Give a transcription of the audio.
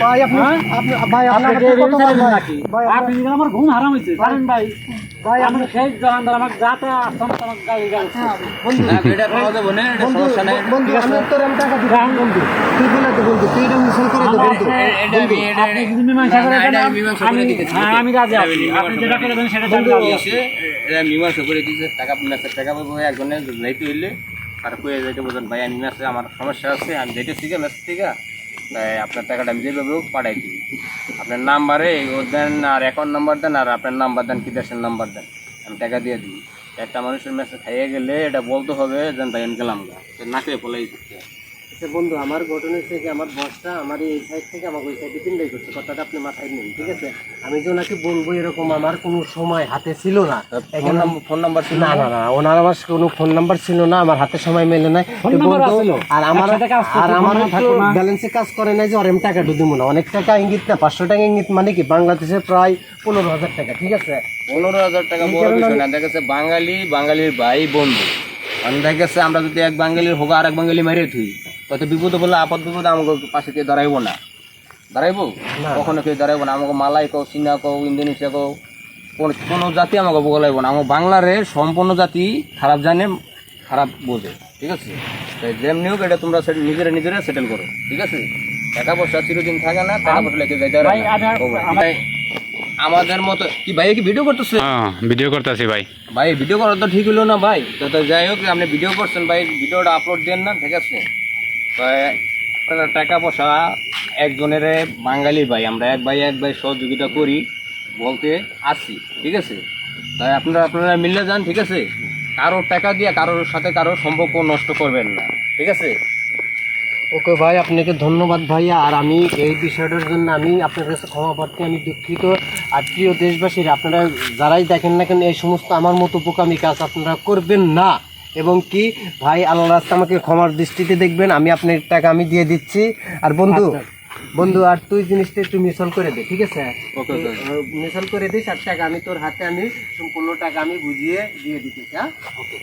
ভাই আপনি হ্যাঁ? আপনি আমার ঘুম হারাম হয়েছে জানেন ভাই দোকানদার আমাকে যাতে আসতাম গাড়ি বন্ধু। এটা পাওয়া যাবে না এটা বন্ধু সমস্যা নাই। বন্ধু আমি তোর আমি টাকা দিই রাখুন বন্ধু। তুই বলে তো বন্ধু তুই এটা মিশন করে দে বন্ধু। এটা আমি এটা আপনি যদি মীমাংসা করে দেন, আমি মীমাংসা করে আমি- হ্যাঁ, আমি রাজি আছি। আপনি যেটা করে দেন সেটা আমি রাজি এটা মীমাংসা করে দিয়েছে টাকা পঞ্চাশ টাকা পাবো একজনে যাইতে হইলে। আর কয়ে যাইতে বলছেন ভাই আমি আমার সমস্যা আছে আমি ম্যাচ থেকে তাই আপনার টাকাটা আমি যেভাবে হোক পাঠাই দিই। আপনার নাম্বারে ও দেন আর অ্যাকাউন্ট নাম্বার দেন আর আপনার নাম্বার দেন, কি দেশের নাম্বার দেন, আমি টাকা দিয়ে দিই। একটা মানুষের মেসেজ খাইয়ে গেলে এটা বলতে হবে যে ভাই, আমি গেলাম না নাকে দিচ্ছে। আচ্ছা বন্ধু আমার ঘটনা হচ্ছে কি আমার বসটা আমার এই সাইড থেকে আমাকে ওই সাইডে চিন্তাই করছে কথাটা আপনি মাথায় নিন ঠিক আছে? আমি যে ওনাকে বলব এরকম আমার কোনো সময় হাতে ছিল না। ফোন নাম্বার ছিল না না? না ওনার আমার কোনো ফোন নাম্বার ছিল না আমার হাতে সময় মেলে নাই? আর আমার আর আমার? ব্যালেন্সে কাজ করে নাই যে ওর আমি টাকাটা দিব না। অনেক টাকা ইঙ্গিত না পাঁচশো টাকা ইঙ্গিত মানে কি? বাংলাদেশে প্রায় পনেরো হাজার টাকা ঠিক আছে? পনেরো হাজার টাকা বড় বিষয় না। দেখা গেছে বাঙালি বাঙালির ভাই বন্ধু। কারণ দেখা গেছে আমরা যদি এক বাঙালির হোক আর এক বাঙালি মেরে থুই কত বিপদ বলে আপদ বিপদ আমাকে পাশে কেউ দাঁড়াইবো না। দাঁড়াইবো? না। কখনো কেউ দাঁড়াইবো না। আমাকে মালাই কও চীনা কও ইন্দোনেশিয়া কও কোন কোনো জাতি আমাকে বগলাইব না। আমার বাংলারে সম্পূর্ণ জাতি খারাপ জানে খারাপ বোঝে। ঠিক আছে? তাই যেমনি হোক এটা তোমরা নিজেরা নিজেরা সেটেল করো। ঠিক আছে? টাকা পয়সা চিরদিন থাকে না টাকা পয়সা লেগে ভাই, আমাদের মতো কি ভাই কি ভিডিও করতেছে? হ্যাঁ ভিডিও করতেছি ভাই। ভাই ভিডিও করা তো ঠিক হলো না ভাই। তো যাই হোক আপনি ভিডিও করছেন ভাই ভিডিওটা আপলোড দেন না ঠিক আছে? টাকা পয়সা একজনের বাঙালি ভাই, আমরা এক ভাই এক ভাই সহযোগিতা করি, বলতে আসি, ঠিক আছে? তাই আপনারা আপনারা মিলে যান, ঠিক আছে? কারোর টাকা দিয়ে কারোর সাথে কারোর সম্পর্ক নষ্ট করবেন না, ঠিক আছে? ওকে ভাই, আপনাকে ধন্যবাদ ভাইয়া, আর আমি এই বিষয়টার জন্য আমি আপনার কাছে ক্ষমা প্রার্থী, আমি দুঃখিত। আর প্রিয় দেশবাসীরা, আপনারা যারাই দেখেন না কেন, এই সমস্ত আমার মতো বোকামি কাজ আপনারা করবেন না। এবং কি ভাই আল্লাহ রাস্তা আমাকে ক্ষমার দৃষ্টিতে দেখবেন আমি আপনার টাকা আমি দিয়ে দিচ্ছি। আর বন্ধু বন্ধু আর তুই জিনিসটা একটু মিসল করে দে ঠিক আছে? মিশল করে দিস আর টাকা আমি তোর হাতে আমি সম্পূর্ণ টাকা আমি বুঝিয়ে দিয়ে দিতে হ্যাঁ? ওকে।